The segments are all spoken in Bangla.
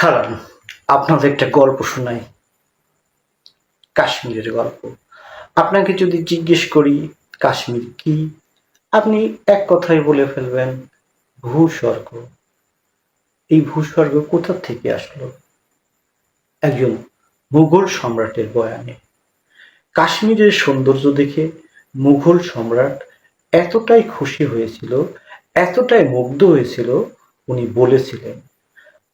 খারান আপনাদের একটা গল্প শোনাই। কাশ্মীরের গল্প। আপনাকে যদি জিজ্ঞেস করি, কাশ্মীর কি? আপনি এক কথায় বলে ফেলবেন, ভূস্বর্গ। এই ভূস্বর্গ কোথা থেকে আসলো? একজন মুঘল সম্রাটের বয়ানে। কাশ্মীরের সৌন্দর্য দেখে মুঘল সম্রাট এতটাই খুশি হয়েছিল, এতটাই মুগ্ধ হয়েছিল, উনি বলেছিলেন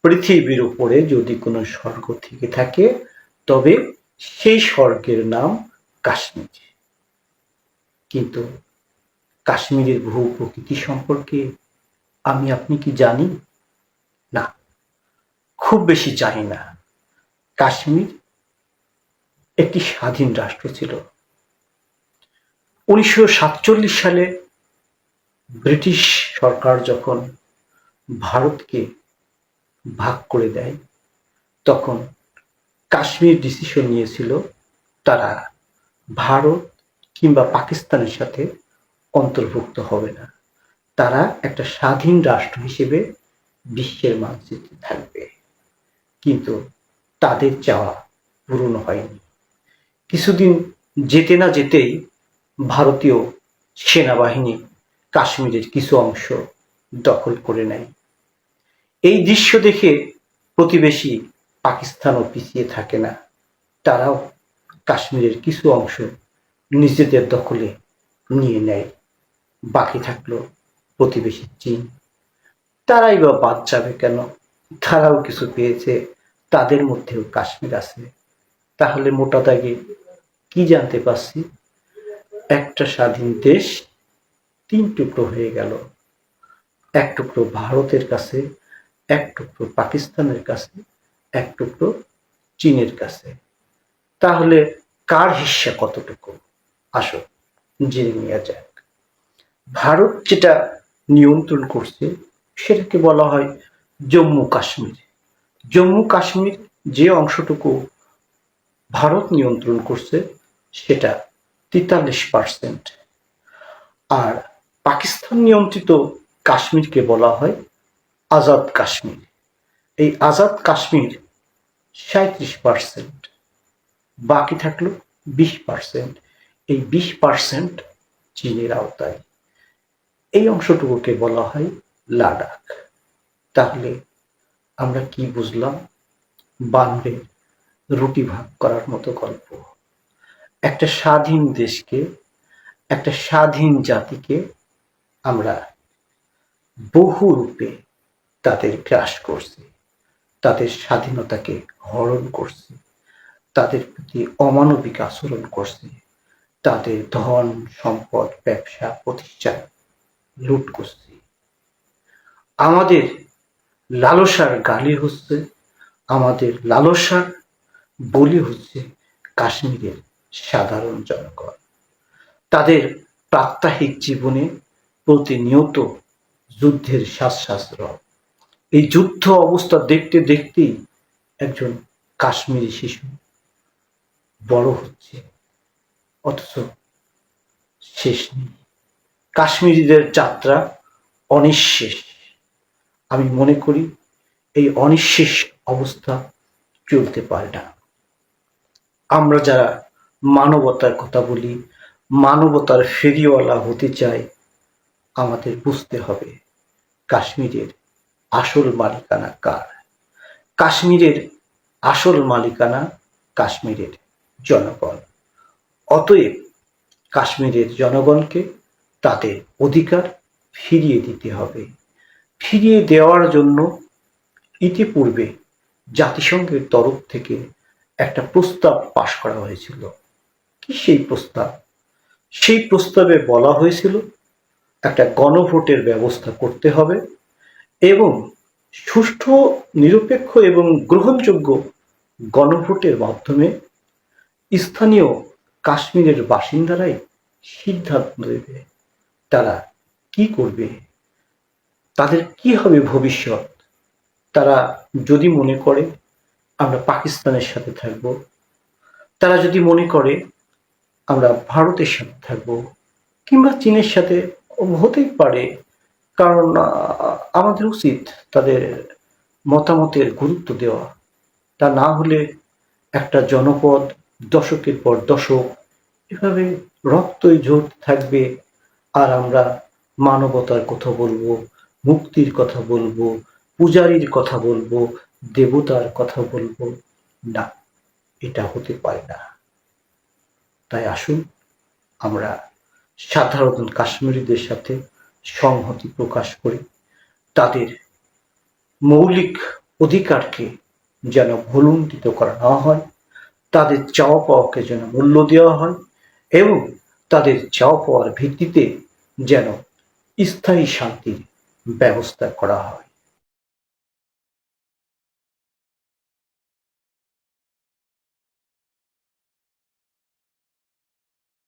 পৃথিবীর উপরে যদি কোনো স্বর্গ থেকে থাকে, তবে সেই স্বর্গের নাম কাশ্মীর। কিন্তু কাশ্মীরের ভূ প্রকৃতি সম্পর্কে আমি, আপনি কি জানি না, খুব বেশি জানি না। কাশ্মীর একটি স্বাধীন রাষ্ট্র ছিল। উনিশশো সাতচল্লিশ সালে ব্রিটিশ সরকার যখন ভারতকে ভাগ করে দেয়। তখন কাশ্মীর ডিসিশন নিয়েছিল তারা ভারত কিংবা পাকিস্তানের সাথে অন্তর্ভুক্ত হবে না। তারা একটা স্বাধীন রাষ্ট্র হিসেবে বিশ্বের মানচিত্রে থাকবে। কিন্তু তাদের চাওয়া পূরণ হয়নি। কিছুদিন যেতে না যেতেই ভারতীয় সেনাবাহিনী কাশ্মীরের কিছু অংশ দখল করে নেয়। এই দৃশ্য দেখে প্রতিবেশী পাকিস্তানও পিছিয়ে থাকে না। তারাও কাশ্মীরের কিছু অংশ নিজেদের দখলে নিয়ে নেয়। বাকি থাকল প্রতিবেশী চীন। তারাই বা বাদ যাবে কেন? তারাও কিছু পেয়েছে। তাদের মধ্যেও কাশ্মীর আছে। তাহলে মোটা দাগে কি জানতে পারছি? একটা স্বাধীন দেশ তিন টুকরো হয়ে গেল। এক টুকরো ভারতের কাছে এক টুকরো পাকিস্তানের কাছে, এক টুকরো চীনের কাছে। তাহলে কার হিস্সা কতটুকু? আসো, জেনে নেওয়া যাক। ভারত যেটা নিয়ন্ত্রণ করছে, সেটাকে বলা হয় জম্মু কাশ্মীর। জম্মু কাশ্মীর যে অংশটুকু ভারত নিয়ন্ত্রণ করছে, সেটা তেতাল্লিশ পার্সেন্ট। আর পাকিস্তান নিয়ন্ত্রিত কাশ্মীরকে বলা হয় আজাদ কাশ্মীর। এই আজাদ কাশ্মীর সাঁত্রিশ পার্সেন্ট, বাকি থাকল বিশ পার্সেন্ট। এই বিশ পার্সেন্ট চীনের আওতায়। এই অংশটুকুকে বলা হয় লাদাখ। তাহলে আমরা কি বুঝলাম? বানরে রুটি ভাগ করার মতো গল্প। একটা স্বাধীন দেশকে, একটা স্বাধীন জাতিকে আমরা বহু রূপে তাদের গ্রাস করছি, তাদের স্বাধীনতাকে হরণ করছি, তাদের প্রতি অমানবিক আচরণ করছি, তাদের ধন, সম্পদ, ব্যবসা, প্রতিষ্ঠান লুট করছি। আমাদের লালসার গালি হচ্ছে, আমাদের লালসার বলি হচ্ছে কাশ্মীরের সাধারণ জনগণ। তাদের প্রাত্যহিক জীবনে প্রতিনিয়ত যুদ্ধের শ্বাসশাস্ত্র এই যুদ্ধ অবস্থা দেখতে দেখতেই একজন কাশ্মীরি শিশু বড় হচ্ছে, অথচ শেষ নেই। কাশ্মীরিদের যাত্রা অনিঃশেষ। আমি মনে করি এই অনিঃশেষ অবস্থা চলতে পারে না। আমরা যারা মানবতার কথা বলি, মানবতার ফেরিওয়ালা হতে চাই, আমাদের বুঝতে হবে কাশ্মীরের আসল মালিকানা কার? কাশ্মীরের আসল মালিকানা কাশ্মীরের জনগণ। অতএব কাশ্মীরের জনগণকে তাদের অধিকার ফিরিয়ে দিতে হবে। ফিরিয়ে দেওয়ার জন্য ইতিপূর্বে জাতিসংঘের তরফ থেকে একটা প্রস্তাব পাশ করা হয়েছিল। কি সেই প্রস্তাব? সেই প্রস্তাবে বলা হয়েছিল, একটা গণভোটের ব্যবস্থা করতে হবে। এবং সুষ্ঠু, নিরপেক্ষ এবং গ্রহণযোগ্য গণভোটের মাধ্যমে স্থানীয় কাশ্মীরের বাসিন্দারাই সিদ্ধান্ত দেবে তারা কি করবে, তাদের কি হবে ভবিষ্যৎ। তারা যদি মনে করে, আমরা পাকিস্তানের সাথে থাকব। তারা যদি মনে করে, আমরা ভারতের সাথে থাকব কিংবা চীনের সাথে হতেই পারে। কারণ আমাদের উচিত তাদের মতামতের গুরুত্ব দেওয়া। তা না হলে একটা জনপদ দশকের পর দশক এভাবে রক্তই ঝরতে থাকবে আর আমরা মানবতার কথা বলব, মুক্তির কথা বলব, পূজারীর কথা বলব, দেবতার কথা বলব। না, এটা হতে পারে না। তাই আসুন, আমরা সাধারণ কাশ্মীরিদের সাথে সংহতি প্রকাশ করি। তাদের মৌলিক অধিকারকে যেন ভুলুণ্ঠিত করা না হয়, তাদের চাওয়া পাওয়াকে যেন মূল্য দেওয়া হয় এবং তাদের চাওয়া পাওয়ার ভিত্তিতে যেন স্থায়ী শান্তির ব্যবস্থা করা হয়।